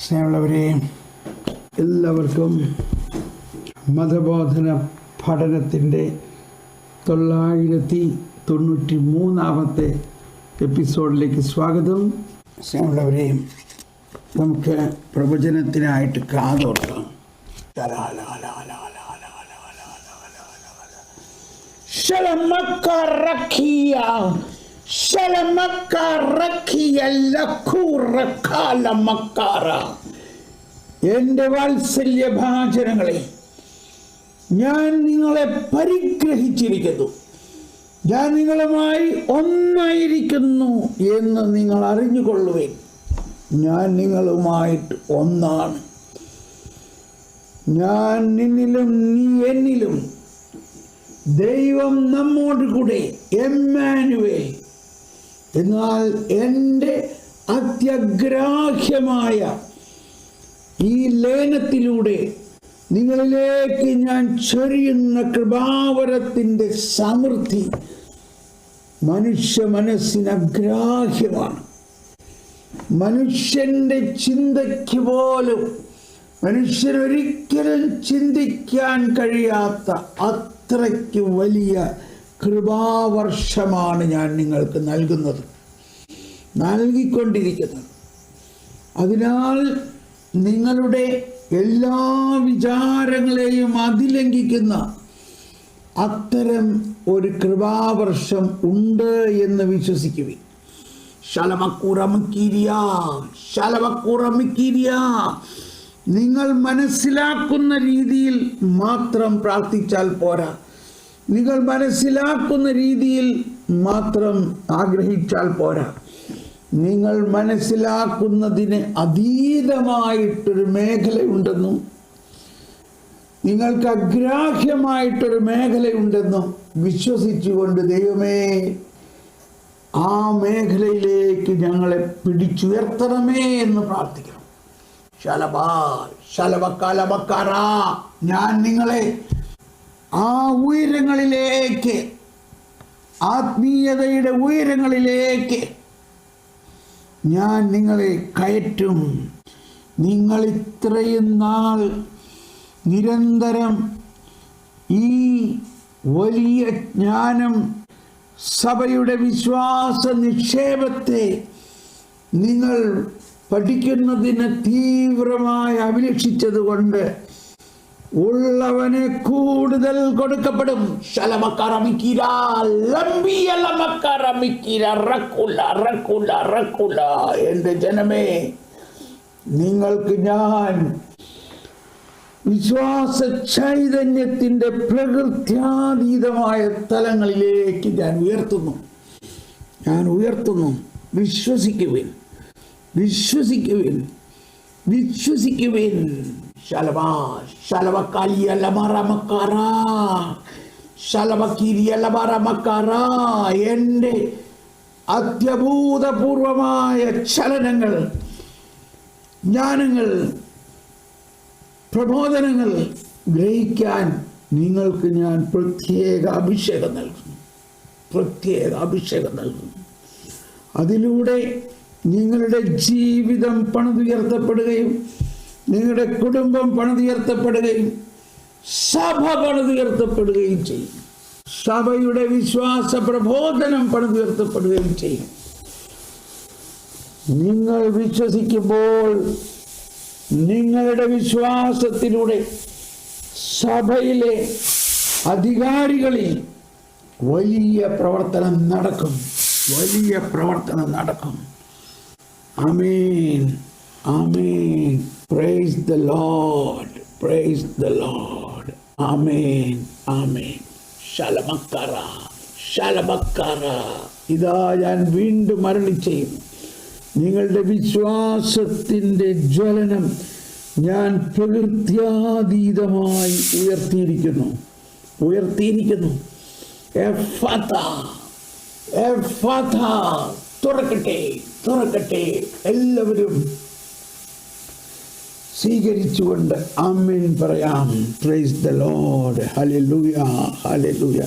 സ്നേഹമുള്ളവരെ എല്ലാവർക്കും മതബോധന പഠനത്തിന്റെ തൊള്ളായിരത്തി തൊണ്ണൂറ്റി മൂന്നാമത്തെ എപ്പിസോഡിലേക്ക് സ്വാഗതം. സ്നേഹമുള്ളവരെ നമുക്ക് പ്രവചനത്തിനായിട്ട് കാതോർക്കാം ശലമക്കറക്കിയ ലക്കുറക്കാലമക്കാറ എന്റെ വാത്സല്യ ഭാചനങ്ങളെ ഞാൻ നിങ്ങളെ പരിഗ്രഹിച്ചിരിക്കുന്നു. ഞാൻ നിങ്ങളുമായി ഒന്നായിരിക്കുന്നു എന്ന് നിങ്ങൾ അറിഞ്ഞുകൊള്ളുവേൻ. ഞാൻ നിങ്ങളുമായിട്ട് ഒന്നാണ്. ഞാൻ നിന്നിലും നീ എന്നിലും ദൈവം നമ്മോട് കൂടെ എമ്മാനുവേ എന്നാൽ എന്റെ അത്യഗ്രാഹ്യമായ ഈ ലേനത്തിലൂടെ നിങ്ങളിലേക്ക് ഞാൻ ചൊരിയുന്ന കൃപാവരത്തിന്റെ സമൃദ്ധി മനുഷ്യ മനസ്സിനഗ്രാഹ്യമാണ് മനുഷ്യന്റെ ചിന്തയ്ക്ക് പോലും മനുഷ്യരൊരിക്കലും ചിന്തിക്കാൻ കഴിയാത്ത അത്രയ്ക്ക് വലിയ കൃപാവർഷമാണ് ഞാൻ നിങ്ങൾക്ക് നൽകുന്നത്. നൽകിക്കൊണ്ടിരിക്കുന്നത്. അതിനാൽ നിങ്ങളുടെ എല്ലാ വിചാരങ്ങളെയും അതിലംഘിക്കുന്ന അത്തരം ഒരു കൃപാവർഷം ഉണ്ട് എന്ന് വിശ്വസിക്കുവി ശലമക്കുറമിക്കിരിയ. നിങ്ങൾ മനസ്സിലാക്കുന്ന രീതിയിൽ മാത്രം പ്രാർത്ഥിച്ചാൽ പോരാ. നിങ്ങൾ മനസ്സിലാക്കുന്ന രീതിയിൽ മാത്രം ആഗ്രഹിച്ചാൽ പോരാ. നിങ്ങൾ മനസ്സിലാക്കുന്നതിന് അതീതമായിട്ടൊരു മേഖലയുണ്ടെന്നും നിങ്ങൾക്ക് അഗ്രാഹ്യമായിട്ടൊരു മേഖലയുണ്ടെന്നും വിശ്വസിച്ചുകൊണ്ട് ദൈവമേ ആ മേഖലയിലേക്ക് ഞങ്ങളെ പിടിച്ചുയർത്തണമേ എന്ന് പ്രാർത്ഥിക്കണം. ശലബാ ശലബക്കാലബക്കാറ ഞാൻ നിങ്ങളെ ആ ഉയരങ്ങളിലേക്ക് ആത്മീയതയുടെ ഉയരങ്ങളിലേക്ക് ഞാൻ നിങ്ങളെ കയറ്റും. നിങ്ങൾ ഇത്രയും നാൾ നിരന്തരം ഈ വലിയ ജ്ഞാനം സഭയുടെ വിശ്വാസ നിക്ഷേപത്തെ നിങ്ങൾ പഠിക്കുന്നതിന് തീവ്രമായി അഭിലഷിച്ചത് കൊണ്ട് ഉള്ളവന് കൂടുതൽ കൊടുക്കപ്പെടും. എന്റെ ജനമേ നിങ്ങൾക്ക് ഞാൻ വിശ്വാസ ചൈതന്യത്തിന്റെ പ്രകൃത്യാതീതമായ തലങ്ങളിലേക്ക് ഞാൻ ഉയർത്തുന്നു. ഞാൻ ഉയർത്തുന്നു. വിശ്വസിക്കുവിൻ. വിശ്വസിക്കുവിൻ. വിശ്വസിക്കുവിൻ. ശലവക്കിരിയലമറമക്കാറ എന്റെ അത്യഭൂതപൂർവമായ ചലനങ്ങൾ ജ്ഞാനങ്ങൾ പ്രബോധനങ്ങൾ ഗ്രഹിക്കാൻ നിങ്ങൾക്ക് ഞാൻ പ്രത്യേക അഭിഷേകം നൽകുന്നു. പ്രത്യേക അഭിഷേകം നൽകുന്നു. അതിലൂടെ നിങ്ങളുടെ ജീവിതം പണിതുയർത്തപ്പെടുകയും നിങ്ങളുടെ കുടുംബം പണിതുയർത്തപ്പെടുകയും സഭ പണിതുയർത്തപ്പെടുകയും ചെയ്യും. സഭയുടെ വിശ്വാസ പ്രബോധനം പണിതുയർത്തപ്പെടുകയും ചെയ്യും. നിങ്ങൾ വിശ്വസിക്കുമ്പോൾ നിങ്ങളുടെ വിശ്വാസത്തിലൂടെ സഭയിലെ അധികാരികളിൽ വലിയ പ്രവർത്തനം നടക്കും. വലിയ പ്രവർത്തനം നടക്കും. അമീൻ അമീൻ praise the Lord praise the Lord ആമേൻ ആമേൻ ശലമക്കറ ശലമക്കറ ഇതാ ഞാൻ വീണ്ടും ചെയ്യും നിങ്ങളുടെ വിശ്വാസത്തിന്റെ ജ്വലനം ഞാൻ പ്രകൃത്യാതീതമായി ഉയർത്തിയിരിക്കുന്നു. ഉയർത്തിയിരിക്കുന്നു. തുറക്കട്ടെ. തുറക്കട്ടെ. എല്ലാവരും സ്വീകരിച്ചുകൊണ്ട് ആമീൻ പറയാം. പ്രൈസ് ദ ലോഡ് ഹലലുയ ഹലലുയ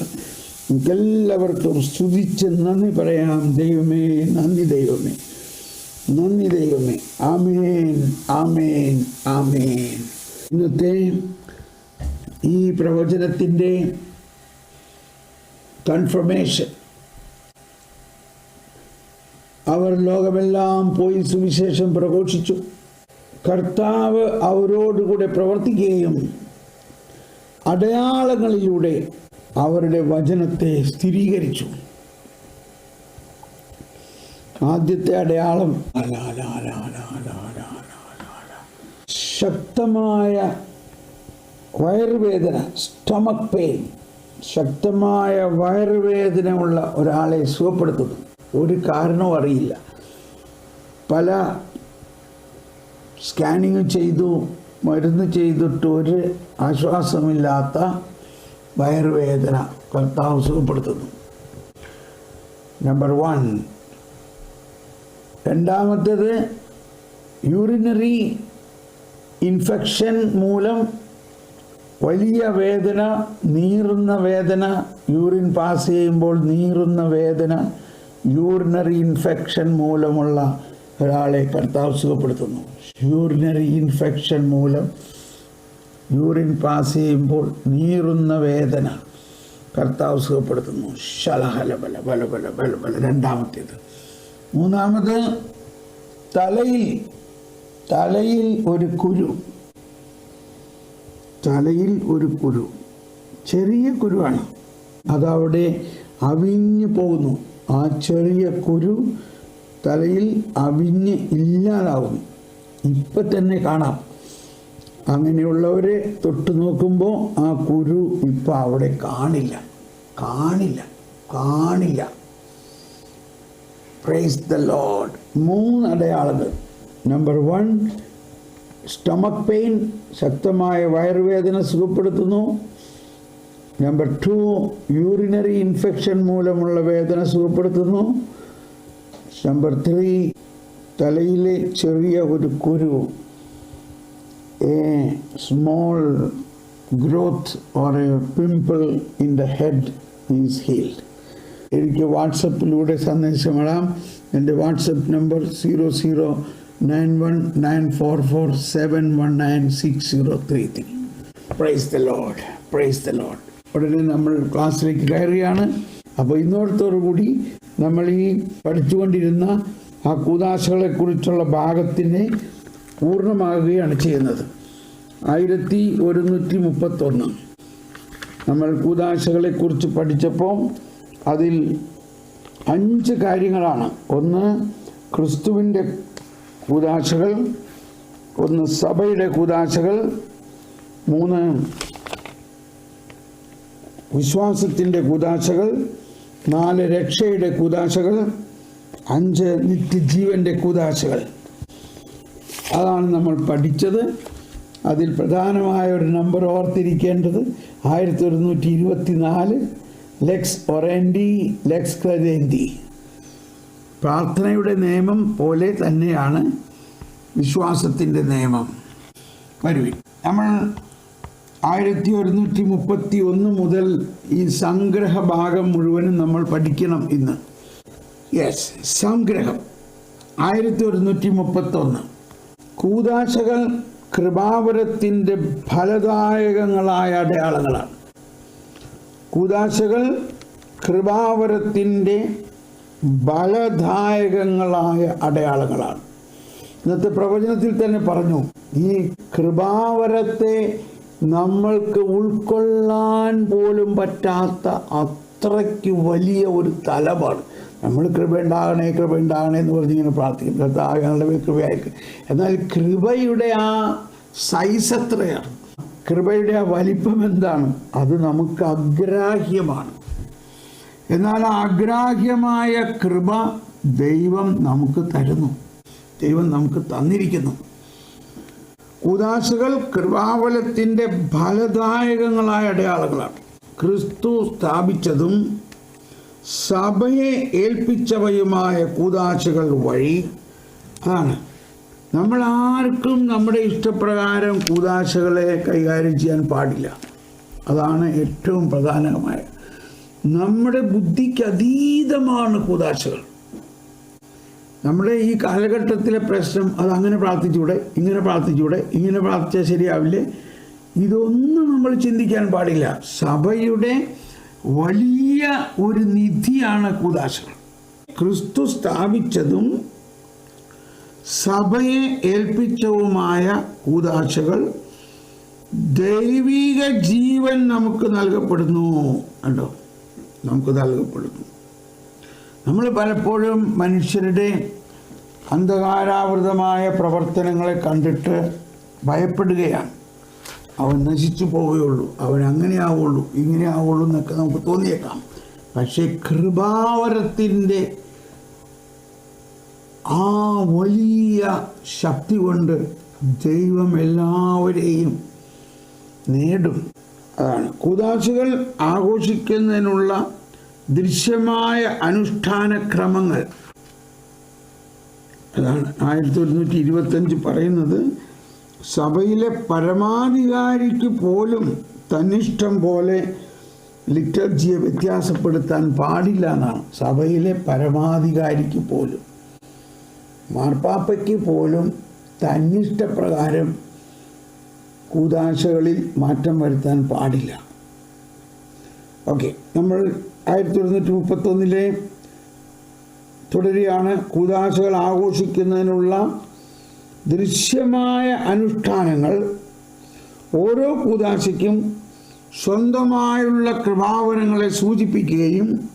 എല്ലാവർക്കും സ്തുതിച്ച് നന്ദി പറയാം. ദൈവമേ നന്ദി ദൈവമേ. നന്ദി ദൈവമേ. ആമേൻ ആമേൻ ആമേൻ. ഇന്നത്തെ ഈ പ്രവചനത്തിന്റെ കൺഫർമേഷൻ അവർ ലോകമെല്ലാം പോയി സുവിശേഷം പ്രഘോഷിച്ചു. കർത്താവ് അവരോടുകൂടെ പ്രവർത്തിക്കുകയും അടയാളങ്ങളിലൂടെ അവരുടെ വചനത്തെ സ്ഥിരീകരിച്ചു. ആദ്യത്തെ അടയാളം ശക്തമായ വയറുവേദന സ്റ്റമക് പെയിൻ ശക്തമായ വയറുവേദന ഉള്ള ഒരാളെ സുഖപ്പെടുത്തുന്നു. ഒരു കാരണവും അറിയില്ല. പല സ്കാനിങ് ചെയ്തു മരുന്ന് ചെയ്തിട്ട് ഒരു ആശ്വാസമില്ലാത്ത വയറുവേദന കർത്താവ് സുഖപ്പെടുത്തുന്നു. നമ്പർ വൺ രണ്ടാമത്തേത് യൂറിനറി ഇൻഫെക്ഷൻ മൂലം വലിയ വേദന നീറുന്ന വേദന യൂറിൻ പാസ് ചെയ്യുമ്പോൾ നീറുന്ന വേദന യൂറിനറി ഇൻഫെക്ഷൻ മൂലമുള്ള ഒരാളെ കർത്താവ് സുഖപ്പെടുത്തുന്നു. യൂറിനറി ഇൻഫെക്ഷൻ മൂലം യൂറിൻ പാസ് ചെയ്യുമ്പോൾ നീറുന്ന വേദന കർത്താവ് സുഖപ്പെടുത്തുന്നു. ശലഹല ബല ബല ബല ബല ബല. രണ്ടാമത്തേത്. മൂന്നാമത് തലയിൽ തലയിൽ ഒരു കുരു. തലയിൽ ഒരു കുരു. ചെറിയ കുരുവാണ്. അതവിടെ അവിഞ്ഞു പോകുന്നു. ആ ചെറിയ കുരു തലയിൽ അവിഞ്ഞ് ഇല്ലാതാവും. ഇപ്പം തന്നെ കാണാം. അങ്ങനെയുള്ളവരെ തൊട്ട് നോക്കുമ്പോൾ ആ കുരു ഇപ്പം അവിടെ കാണില്ല. കാണില്ല. കാണില്ല. പ്രൈസ് ദ ലോഡ് മൂന്ന് അടയാളങ്ങൾ നമ്പർ വൺ സ്റ്റമക് പെയിൻ ശക്തമായ വയറുവേദന സുഖപ്പെടുത്തുന്നു. നമ്പർ ടു യൂറിനറി ഇൻഫെക്ഷൻ മൂലമുള്ള വേദന സുഖപ്പെടുത്തുന്നു. നമ്പർ ത്രീ തലയിലെ ചെറിയ ഒരു കുരു a small growth or a pimple in the head is healed എനിക്ക് വാട്സപ്പിലൂടെ സന്ദേശം ഇടാം എന്റെ WhatsApp number zero zero nine one nine four four seven one nine six zero three three praise the Lord praise the Lord ഉടനെ നമ്മൾ ക്ലാസ്സിലേക്ക് കയറുകയാണ്. അപ്പോൾ ഇന്നോടത്തോടു കൂടി നമ്മൾ ഈ പഠിച്ചുകൊണ്ടിരുന്ന ആ കൂതാശകളെ കുറിച്ചുള്ള ഭാഗത്തിനെ പൂർണമാകുകയാണ് ചെയ്യുന്നത്. ആയിരത്തി ഒരുന്നൂറ്റി മുപ്പത്തൊന്ന്. നമ്മൾ കൂതാശകളെ കുറിച്ച് പഠിച്ചപ്പോൾ അതിൽ അഞ്ച് കാര്യങ്ങളാണ്. ഒന്ന് ക്രിസ്തുവിന്റെ കൂതാശകൾ. ഒന്ന് സഭയുടെ കൂതാശകൾ. മൂന്ന് വിശ്വാസത്തിന്റെ കൂതാശകൾ. നാല് രക്ഷയുടെ കൂതാശകൾ അഞ്ച് നിത്യജീവന്റെ കൂതാശകൾ. അതാണ് നമ്മൾ പഠിച്ചത്. അതിൽ പ്രധാനമായ ഒരു നമ്പർ ഓർത്തിരിക്കേണ്ടത് ആയിരത്തി ഒരുന്നൂറ്റി ഇരുപത്തി നാല് ലെക്സ് ഒറേൻഡി ലെക്സ് ക്രദേന്തി പ്രാർത്ഥനയുടെ നിയമം പോലെ തന്നെയാണ് വിശ്വാസത്തിന്റെ നിയമം. വരുവിൻ. നമ്മൾ ആയിരത്തി ഒരുന്നൂറ്റി മുപ്പത്തി ഒന്ന് മുതൽ ഈ സംഗ്രഹ ഭാഗം മുഴുവനും നമ്മൾ പഠിക്കണം ഇന്ന്. യെസ് സംഗ്രഹം. ആയിരത്തി ഒരുന്നൂറ്റി മുപ്പത്തൊന്ന് കൂതാശകൾ കൃപാവരത്തിന്റെ ഫലദായകങ്ങളായ അടയാളങ്ങളാണ്. കൂതാശകൾ കൃപാവരത്തിന്റെ ഫലദായകങ്ങളായ അടയാളങ്ങളാണ്. ഇന്നത്തെ പ്രവചനത്തിൽ തന്നെ പറഞ്ഞു ഈ കൃപാവരത്തെ നമ്മൾക്ക് ഉൾക്കൊള്ളാൻ പോലും പറ്റാത്ത അത്രയ്ക്ക് വലിയ ഒരു തലമാണ്. നമ്മൾ കൃപ ഉണ്ടാകണേ കൃപ ഉണ്ടാകണേ എന്ന് പറഞ്ഞിങ്ങനെ പ്രാർത്ഥിക്കും. കർത്താവ് ഞങ്ങളുടെ കൃപയായിരിക്കും എന്നാൽ കൃപയുടെ ആ സൈസ് എത്രയാണ്? കൃപയുടെ ആ വലിപ്പം എന്താണ്? അത് നമുക്ക് അഗ്രാഹ്യമാണ് എന്നാൽ അഗ്രാഹ്യമായ കൃപ ദൈവം നമുക്ക് തരുന്നു. ദൈവം നമുക്ക് തന്നിരിക്കുന്നു. ഉദാശകൾ കൃപാവലത്തിന്റെ ഫലദായകങ്ങളായ അടയാളങ്ങളാണ്. ക്രിസ്തു സ്ഥാപിച്ചതും സഭയെ ഏൽപ്പിച്ചവയുമായ കൂതാശകൾ വഴി ആണ് നമ്മൾ ആർക്കും നമ്മുടെ ഇഷ്ടപ്രകാരം കൂതാശകളെ കൈകാര്യം ചെയ്യാൻ പാടില്ല. അതാണ് ഏറ്റവും പ്രധാനമായ നമ്മുടെ ബുദ്ധിക്ക് അതീതമാണ് കൂതാശകൾ. നമ്മുടെ ഈ കാലഘട്ടത്തിലെ പ്രശ്നം അത് അങ്ങനെ പ്രാർത്ഥിച്ചൂടെ ഇങ്ങനെ പ്രാർത്ഥിച്ചൂടെ ഇങ്ങനെ പ്രാർത്ഥിച്ചാൽ ശരിയാവില്ലേ? ഇതൊന്നും നമ്മൾ ചിന്തിക്കാൻ പാടില്ല. സഭയുടെ വലിയ ഒരു നിധിയാണ് കൂതാശകൾ ക്രിസ്തു സ്ഥാപിച്ചതും സഭയെ ഏൽപ്പിച്ചതുമായ കൂതാശകൾ ദൈവിക ജീവൻ നമുക്ക് നൽകപ്പെടുന്നു. കണ്ടോ? നമുക്ക് നൽകപ്പെടുന്നു. നമ്മൾ പലപ്പോഴും മനുഷ്യരുടെ അന്ധകാരാവൃതമായ പ്രവർത്തനങ്ങളെ കണ്ടിട്ട് ഭയപ്പെടുകയാണ്. അവൻ നശിച്ചു പോവുകയുള്ളൂ അവൻ അങ്ങനെ ആവുള്ളൂ ഇങ്ങനെ ആവുള്ളൂ എന്നൊക്കെ നമുക്ക് തോന്നിയേക്കാം. പക്ഷേ കൃപാവരത്തിന്റെ ആ വലിയ ശക്തി കൊണ്ട് ദൈവം എല്ലാവരെയും നേടും. അതാണ്. കൂതാശികൾ ആഘോഷിക്കുന്നതിനുള്ള ദൃശ്യമായ അനുഷ്ഠാന ക്രമങ്ങൾ. അതാണ് ആയിരത്തി ഒരുന്നൂറ്റി ഇരുപത്തഞ്ച് പറയുന്നത് സഭയിലെ പരമാധികാരിക്ക് പോലും തന്നിഷ്ടം പോലെ ലിറ്റർജിയെ വ്യത്യാസപ്പെടുത്താൻ പാടില്ല എന്നാണ്. സഭയിലെ പരമാധികാരിക്ക് പോലും. മാർപ്പാപ്പയ്ക്ക് പോലും തന്നിഷ്ടപ്രകാരം കൂതാശകളിൽ മാറ്റം വരുത്താൻ പാടില്ല. ഓക്കെ നമ്മൾ ആയിരത്തി തൊള്ളായിരത്തി മുപ്പത്തൊന്നിലെ തുടരുകയാണ്. കൂതാശകൾ ആഘോഷിക്കുന്നതിനുള്ള ദൃശ്യമായ അനുഷ്ഠാനങ്ങൾ ഓരോ കൂതാശയ്ക്കും സ്വന്തമായുള്ള കൃപാവനങ്ങളെ സൂചിപ്പിക്കുകയും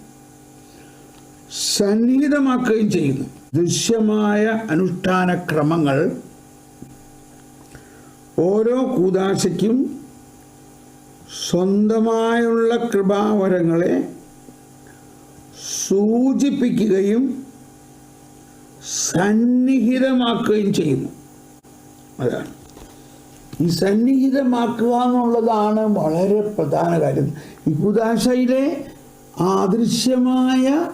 സന്നിഹിതമാക്കുകയും ചെയ്യുന്നു. ദൃശ്യമായ അനുഷ്ഠാന ക്രമങ്ങൾ ഓരോ കൂതാശയ്ക്കും സ്വന്തമായുള്ള കൃപാവരങ്ങളെ സൂചിപ്പിക്കുകയും സന്നിഹിതമാക്കുകയും ചെയ്യുന്നു. അതാണ്. ഈ സന്നിഹിതമാക്കുക എന്നുള്ളതാണ് വളരെ പ്രധാന കാര്യം. ഈ കുദാശയിലെ ആദൃശ്യമായ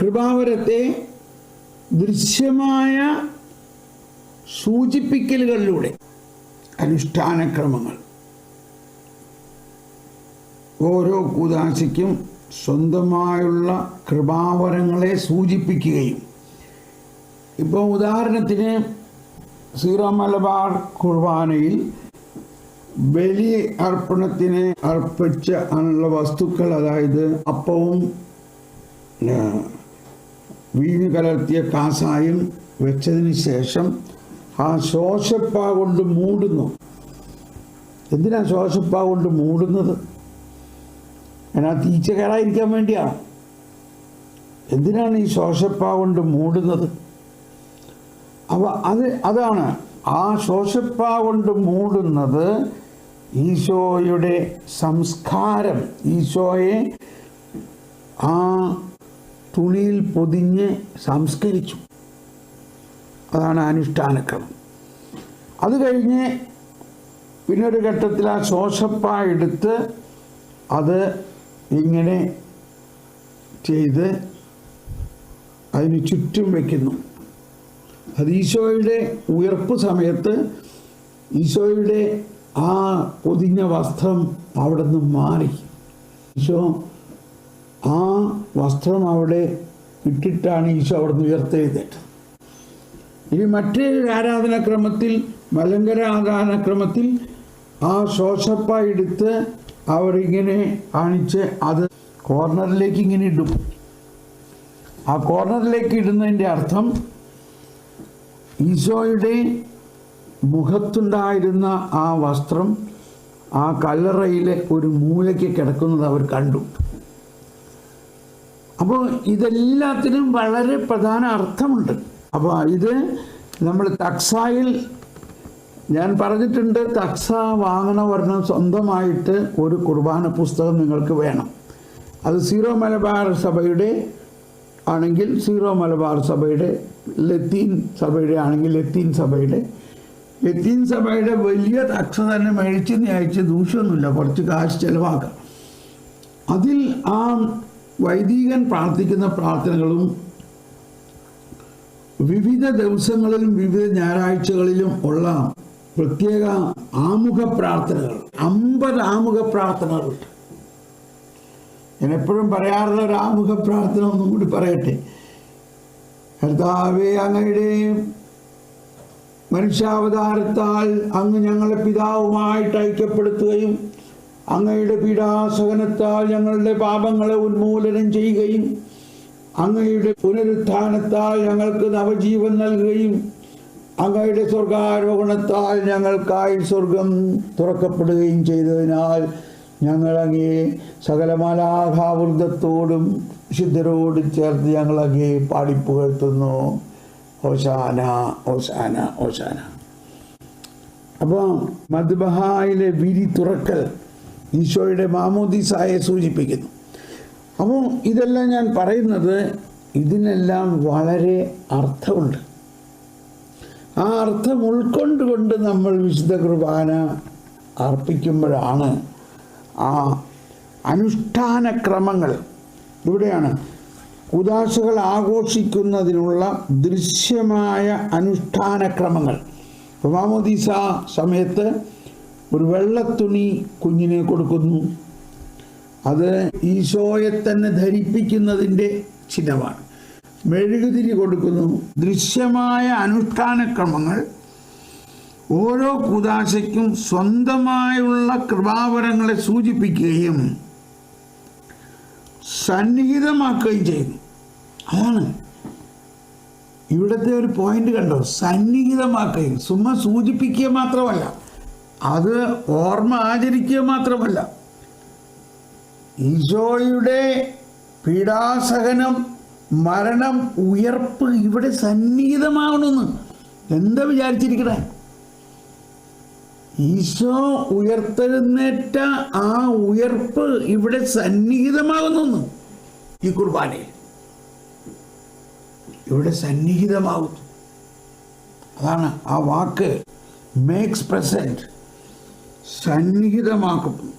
കൃപാവരത്തെ ദൃശ്യമായ സൂചിപ്പിക്കലുകളിലൂടെ അനുഷ്ഠാനക്രമങ്ങൾ. ഓരോ കൂതാശയ്ക്കും സ്വന്തമായുള്ള കൃപാവരങ്ങളെ സൂചിപ്പിക്കുകയും. ഇപ്പോൾ ഉദാഹരണത്തിന് സീറോ മലബാർ കുർബാനയിൽ ബലി അർപ്പണത്തിന് അർപ്പിച്ച ഉള്ള വസ്തുക്കൾ അതായത് അപ്പവും വീഞ്ഞു കലർത്തിയ കാസായും വെച്ചതിന് ശേഷം ആ ശോശപ്പ കൊണ്ട് മൂടുന്നു. എന്തിനാണ് ശോശപ്പ കൊണ്ട് മൂടുന്നത്? അതിനകത്ത് ഈച്ച കയറാതിരിക്കാൻ വേണ്ടിയാണ് എന്തിനാണ് ഈ ശോഷപ്പ കൊണ്ട് മൂടുന്നത്? അവ അത് അതാണ്. ആ ശോഷപ്പ കൊണ്ട് മൂടുന്നത് ഈശോയുടെ സംസ്കാരം. ഈശോയെ ആ തുണിയിൽ പൊതിഞ്ഞ് സംസ്കരിച്ചു. അതാണ് അനുഷ്ഠാനക്രമം. അത് കഴിഞ്ഞ് പിന്നൊരു ഘട്ടത്തിൽ ആ ശോഷപ്പ എടുത്ത് അത് ഇങ്ങനെ ചെയ്ത് അതിന് ചുറ്റും വയ്ക്കുന്നു അത് ഈശോയുടെ ഉയർപ്പ് സമയത്ത് ഈശോയുടെ ആ പൊതിഞ്ഞ വസ്ത്രം അവിടെ നിന്ന് മാറി. ഈശോ ആ വസ്ത്രം അവിടെ ഇട്ടിട്ടാണ് ഈശോ അവിടെ നിന്ന് ഉയർത്തെഴുതേറ്റത് ഇനി മറ്റൊരു ആരാധനാക്രമത്തിൽ മലങ്കര ആരാധനാക്രമത്തിൽ ആ ശോശപ്പ എടുത്ത് അവരിങ്ങനെ കാണിച്ച് അത് കോർണറിലേക്ക് ഇങ്ങനെ ഇടും. ആ കോർണറിലേക്ക് ഇടുന്നതിന്റെ അർത്ഥം ഈശോയുടെ മുഖത്തുണ്ടായിരുന്ന ആ വസ്ത്രം ആ കല്ലറയിലെ ഒരു മൂലയ്ക്ക് കിടക്കുന്നത് അവർ കണ്ടു. അപ്പോൾ ഇതെല്ലാത്തിനും വളരെ പ്രധാന അർത്ഥമുണ്ട്. അപ്പോൾ ഇത് നമ്മൾ തക്സായിൽ ഞാൻ പറഞ്ഞിട്ടുണ്ട് തക്സ വാങ്ങണ വർണം സ്വന്തമായിട്ട് ഒരു കുർബാന പുസ്തകം നിങ്ങൾക്ക് വേണം. അത് സീറോ മലബാർ സഭയുടെ ആണെങ്കിൽ സീറോ മലബാർ സഭയുടെ ലത്തീൻ സഭയുടെ ആണെങ്കിൽ ലത്തീൻ സഭയുടെ. ലത്തീൻ സഭയുടെ വലിയ തക്സ തന്നെ മേടിച്ച് ന്യായിച്ച് ദൂഷ്യമൊന്നുമില്ല കുറച്ച് കാശ് ചിലവാക്കാം. അതിൽ ആ വൈദികൻ പ്രാർത്ഥിക്കുന്ന പ്രാർത്ഥനകളും വിവിധ ദിവസങ്ങളിലും വിവിധ ഞായറാഴ്ചകളിലും ഉള്ള പ്രത്യേക ആമുഖ പ്രാർത്ഥനകൾ അമ്പത് ആമുഖ പ്രാർത്ഥനകളുണ്ട് ഞാൻ എപ്പോഴും പറയാറുള്ള ഒരു ആമുഖ പ്രാർത്ഥന ഒന്നും കൂടി പറയട്ടെ. കർത്താവെ അങ്ങയുടെ മനുഷ്യാവതാരത്താൽ അങ്ങ് ഞങ്ങളെ പിതാവുമായിട്ട് ഐക്യപ്പെടുത്തുകയും അങ്ങയുടെ പീഡാസഹനത്താൽ ഞങ്ങളുടെ പാപങ്ങളെ ഉന്മൂലനം ചെയ്യുകയും അങ്ങയുടെ പുനരുത്ഥാനത്താൽ ഞങ്ങൾക്ക് നവജീവൻ നൽകുകയും അങ്ങയുടെ സ്വർഗാരോഹണത്താൽ ഞങ്ങൾക്കായി സ്വർഗം തുറക്കപ്പെടുകയും ചെയ്തതിനാൽ ഞങ്ങൾ അങ്ങേ സകലമാലാഘാവൃതത്തോടും ശുദ്ധരോട് ചേർത്ത് ഞങ്ങൾ അങ്ങേ പാടിപ്പുകഴ്ത്തുന്നു ഓശാന ഓശാന ഓശാന അപ്പോൾ മദ്ബഹായിലെ വിരി തുറക്കൽ ഈശോയുടെ മാമോദിസായെ സൂചിപ്പിക്കുന്നു. അപ്പോൾ ഇതെല്ലാം ഞാൻ പറയുന്നത് ഇതിനെല്ലാം വളരെ അർത്ഥമുണ്ട്. ആ അർത്ഥം ഉൾക്കൊണ്ടുകൊണ്ട് നമ്മൾ വിശുദ്ധ കുർബാന അർപ്പിക്കുമ്പോഴാണ് ആ അനുഷ്ഠാന ക്രമങ്ങൾ. ഇവിടെയാണ്. ഉദാശകൾ ആഘോഷിക്കുന്നതിനുള്ള ദൃശ്യമായ അനുഷ്ഠാന ക്രമങ്ങൾ. മാമോദീസ സമയത്ത് ഒരു വെള്ളത്തുണി കുഞ്ഞിനെ കൊടുക്കുന്നു. അത് ഈശോയെ തന്നെ ധരിപ്പിക്കുന്നതിന്റെ ചിഹ്നമാണ്. മെഴുകുതിരി കൊടുക്കുന്നു. ദൃശ്യമായ അനുഷ്ഠാനക്രമങ്ങൾ ഓരോ കുദാശയ്ക്കും സ്വന്തമായുള്ള കൃപാവരങ്ങളെ സൂചിപ്പിക്കുകയും സന്നിഹിതമാക്കുകയും ചെയ്യുന്നു. ആണ്. ഇവിടുത്തെ ഒരു പോയിന്റ് കണ്ടോ? സന്നിഹിതമാക്കുകയും. സുമ സൂചിപ്പിക്കുക മാത്രമല്ല. അത് ഓർമ്മ ആചരിക്കുക മാത്രമല്ല. ഈശോയുടെ പീഡാസഹനം മരണം ഉയർപ്പ് ഇവിടെ സന്നിഹിതമാകണമെന്ന് എന്താ വിചാരിച്ചിരിക്കണേ? ഈശോ ഉയർത്തെഴുന്നേറ്റ ആ ഉയർപ്പ് ഇവിടെ സന്നിഹിതമാകുന്നു ഈ കുർബാനയിൽ. ഇവിടെ സന്നിഹിതമാകുന്നു അതാണ് ആ വാക്ക് മേക്സ് പ്രസന്റ് സന്നിഹിതമാക്കുന്നു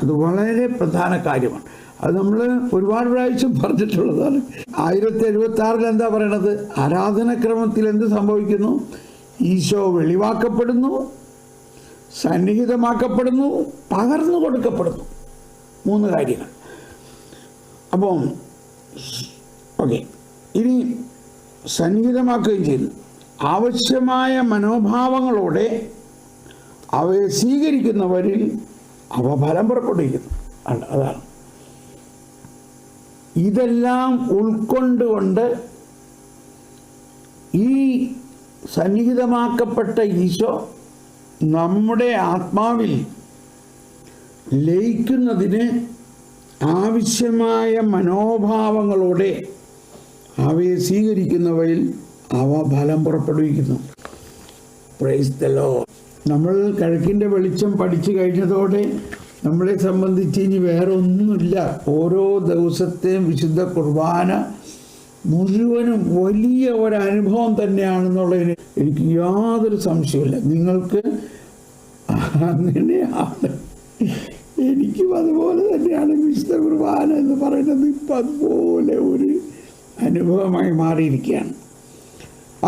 അത് വളരെ പ്രധാന കാര്യമാണ്. അത് നമ്മൾ ഒരുപാട് പ്രാവശ്യം പറഞ്ഞിട്ടുള്ളതാണ്. ആയിരത്തി എഴുപത്തി ആറിൽ എന്താ പറയണത്? ആരാധനക്രമത്തിൽ എന്ത് സംഭവിക്കുന്നു? ഈശോ വെളിവാക്കപ്പെടുന്നു സന്നിഹിതമാക്കപ്പെടുന്നു പകർന്നു കൊടുക്കപ്പെടുന്നു. മൂന്ന് കാര്യങ്ങൾ. അപ്പോൾ ഓക്കെ. ഇനി സന്നിഹിതമാക്കുകയും ചെയ്യുന്നു. ആവശ്യമായ മനോഭാവങ്ങളോടെ അവയെ സ്വീകരിക്കുന്നവരിൽ അവ ഫലം പുറപ്പെടുവിക്കുന്നു. അതാണ്. ഇതെല്ലാം ഉൾക്കൊണ്ടുകൊണ്ട് ഈ സന്നിഹിതമാക്കപ്പെട്ട ഈശോ നമ്മുടെ ആത്മാവിൽ ലയിക്കുന്നതിന് ആവശ്യമായ മനോഭാവങ്ങളോടെ അവയെ സ്വീകരിക്കുന്നവയിൽ അവ ഫലം പുറപ്പെടുവിക്കുന്നു. പ്രൈസ് ദ ലോ നമ്മൾ കിഴക്കിന്റെ വെളിച്ചം പഠിച്ചു കഴിഞ്ഞതോടെ നമ്മളെ സംബന്ധിച്ച് ഇനി വേറെ ഒന്നുമില്ല ഓരോ ദിവസത്തെയും വിശുദ്ധ കുർബാന മുഴുവനും വലിയ ഒരനുഭവം തന്നെയാണെന്നുള്ളതിന് എനിക്ക് യാതൊരു സംശയമില്ല നിങ്ങൾക്ക് അങ്ങനെയാണ്. എനിക്കും അതുപോലെ തന്നെയാണ് വിശുദ്ധ കുർബാന എന്ന് പറയുന്നത് ഇപ്പം അതുപോലെ ഒരു അനുഭവമായി മാറിയിരിക്കുകയാണ്.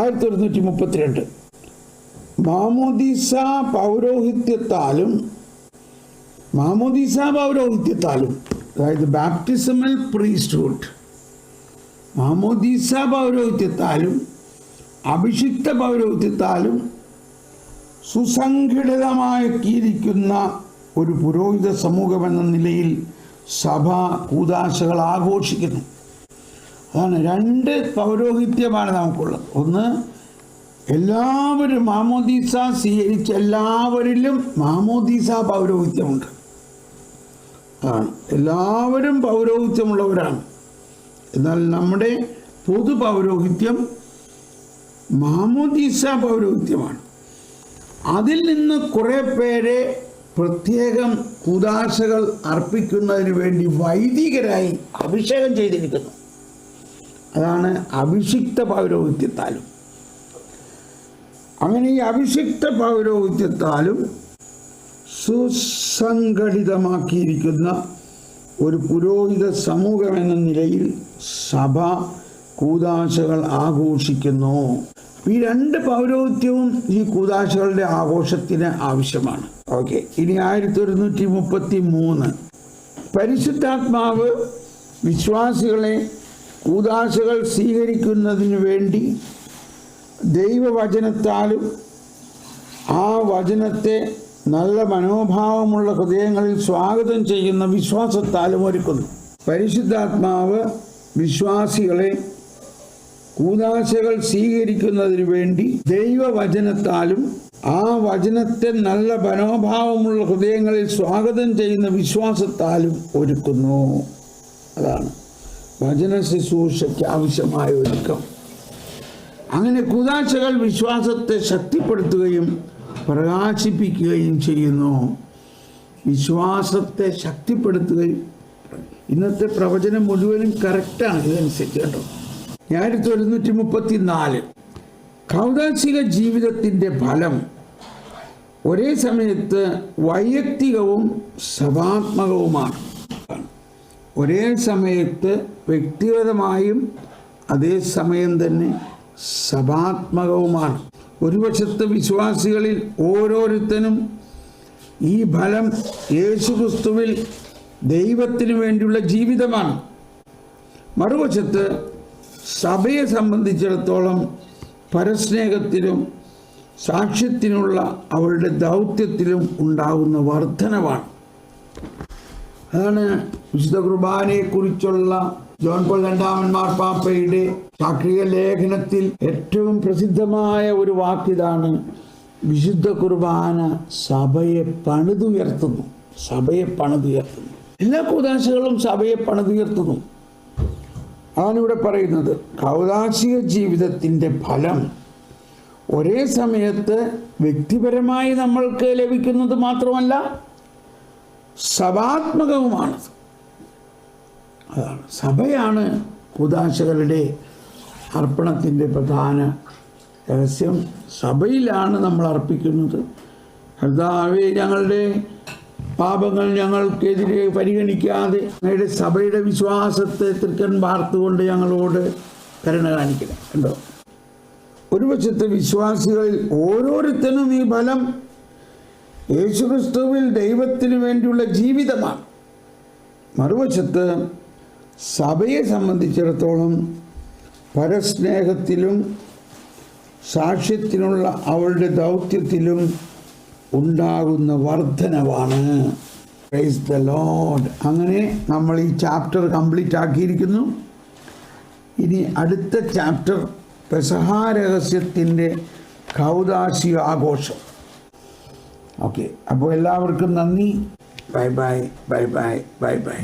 ആയിരത്തി ഒരുന്നൂറ്റി മുപ്പത്തിരണ്ട്. മാമോദീസ പൗരോഹിത്യത്താലും മാമോദീസ പൗരോഹിത്യത്താലും അതായത് ബാപ്റ്റിസമൽ പ്രീസ്റ്റ്ഹുഡ്. മാമോദീസ പൗരോഹിത്യത്താലും അഭിഷിക്ത പൗരോഹിത്യത്താലും സുസംഘടിതമാക്കിയിരിക്കുന്ന ഒരു പുരോഹിത സമൂഹമെന്ന നിലയിൽ സഭ കൂതാശകൾ ആഘോഷിക്കുന്നു. അതാണ് രണ്ട് പൗരോഹിത്യമാണ് നമുക്കുള്ളത്. ഒന്ന് എല്ലാവരും മാമോദീസ സ്വീകരിച്ച എല്ലാവരിലും മാമോദീസ പൗരോഹിത്യമുണ്ട്. ആണ് എല്ലാവരും പൗരോഹിത്യമുള്ളവരാണ്. എന്നാൽ നമ്മുടെ പൊതു പൗരോഹിത്യം മാമോദീസ പൗരോഹിത്യമാണ്. അതിൽ നിന്ന് കുറേ പേരെ പ്രത്യേകം കുദാശകൾ അർപ്പിക്കുന്നതിന് വേണ്ടി വൈദികരായി അഭിഷേകം ചെയ്തിരിക്കുന്നു. അതാണ് അഭിഷിക്ത പൗരോഹിത്യത്താലും. അങ്ങനെ ഈ അഭിഷിക്ത പൗരോഹിത്യത്താലും സുസംഘടിതമാക്കിയിരിക്കുന്ന ഒരു പുരോഹിത സമൂഹം എന്ന നിലയിൽ സഭ കൂതാശകൾ ആഘോഷിക്കുന്നു. ഈ രണ്ട് പൗരോഹിത്യവും ഈ കൂതാശകളുടെ ആഘോഷത്തിന് ആവശ്യമാണ്. ഓക്കെ ഇനി ആയിരത്തി ഒരുന്നൂറ്റി മുപ്പത്തി മൂന്ന് പരിശുദ്ധാത്മാവ് വിശ്വാസികളെ കൂതാശകൾ സ്വീകരിക്കുന്നതിന് വേണ്ടി ദൈവവചനത്താലും ആ വചനത്തെ നല്ല മനോഭാവമുള്ള ഹൃദയങ്ങളിൽ സ്വാഗതം ചെയ്യുന്ന വിശ്വാസത്താലും ഒരുക്കുന്നു. പരിശുദ്ധാത്മാവ് വിശ്വാസികളെ കൂതാശകൾ സ്വീകരിക്കുന്നതിന് വേണ്ടി ദൈവവചനത്താലും ആ വചനത്തെ നല്ല മനോഭാവമുള്ള ഹൃദയങ്ങളിൽ സ്വാഗതം ചെയ്യുന്ന വിശ്വാസത്താലും ഒരുക്കുന്നു. അതാണ് വചന ശുശ്രൂഷയ്ക്ക് ആവശ്യമായ ഒരുക്കം. അങ്ങനെ കൂതാശകൾ വിശ്വാസത്തെ ശക്തിപ്പെടുത്തുകയും പ്രകാശിപ്പിക്കുകയും ചെയ്യുന്നു. വിശ്വാസത്തെ ശക്തിപ്പെടുത്തുകയും ഇന്നത്തെ പ്രവചനം മുഴുവനും കറക്റ്റാണ് ഇതനുസരിച്ച് കേട്ടോ. ആയിരത്തി ഒരുന്നൂറ്റി മുപ്പത്തി നാല് കൗതാശിക ജീവിതത്തിന്റെ ഫലം ഒരേ സമയത്ത് വൈയക്തികവും സഭാത്മകവുമാണ്. ഒരേ സമയത്ത് വ്യക്തിഗതമായും അതേ സമയം തന്നെ സഭാത്മകവുമാണ്. ഒരു വശത്ത് വിശ്വാസികളിൽ ഓരോരുത്തരും ഈ ഫലം യേശുക്രിസ്തുവിൽ ദൈവത്തിനു വേണ്ടിയുള്ള ജീവിതമാണ്. മറുവശത്ത് സഭയെ സംബന്ധിച്ചിടത്തോളം പരസ്നേഹത്തിലും സാക്ഷ്യത്തിനുള്ള അവളുടെ ദൗത്യത്തിലും ഉണ്ടാകുന്ന വർധനവാണ്. അതാണ് വിശുദ്ധ കുർബാനയെക്കുറിച്ചുള്ള ജോൺ പോൾ രണ്ടാമൻ മാർപ്പാപ്പയുടെ സാക്രിയ ലേഖനത്തിൽ ഏറ്റവും പ്രസിദ്ധമായ ഒരു വാക്കിതാണ് വിശുദ്ധ കുർബാന സഭയെ പണിതുയർത്തുന്നു. സഭയെ പണിതുയർത്തുന്നു. എല്ലാ കൂതാശകളും സഭയെ പണിതുയർത്തുന്നു. അതാണ് ഇവിടെ പറയുന്നത് കൗതാശിക ജീവിതത്തിന്റെ ഫലം ഒരേ സമയത്ത് വ്യക്തിപരമായി നമ്മൾക്ക് ലഭിക്കുന്നത് മാത്രമല്ല സഭാത്മകവുമാണ് അതാണ് സഭയാണ് കൂതാശകളുടെ അർപ്പണത്തിന്റെ പ്രധാന രഹസ്യം. സഭയിലാണ് നമ്മൾ അർപ്പിക്കുന്നത്. കർത്താവെ ഞങ്ങളുടെ പാപങ്ങൾ ഞങ്ങൾക്കെതിരെ പരിഗണിക്കാതെ ഞങ്ങളുടെ സഭയുടെ വിശ്വാസത്തെ തൃക്കൻ വാർത്തുകൊണ്ട് ഞങ്ങളോട് കരുണ കാണിക്കണം കണ്ടോ? ഒരു വശത്തെ വിശ്വാസികളിൽ ഓരോരുത്തരും ഈ ഫലം യേശുക്രിസ്തുവിൽ ദൈവത്തിന് വേണ്ടിയുള്ള ജീവിതമാണ്. മറുവശത്ത് സഭയെ സംബന്ധിച്ചിടത്തോളം പരസ്നേഹത്തിലും സാക്ഷ്യത്തിനുള്ള അവളുടെ ദൗത്യത്തിലും ഉണ്ടാകുന്ന വർധനവാണ്. പ്രൈസ് ദ ലോഡ് അങ്ങനെ നമ്മൾ ഈ ചാപ്റ്റർ കംപ്ലീറ്റ് ആക്കിയിരിക്കുന്നു. ഇനി അടുത്ത ചാപ്റ്റർ പെസഹാരഹസ്യത്തിന്റെ കൗതാശിക ആഘോഷം. ഓക്കെ അപ്പോൾ എല്ലാവർക്കും നന്ദി. Bye bye bye bye bye bye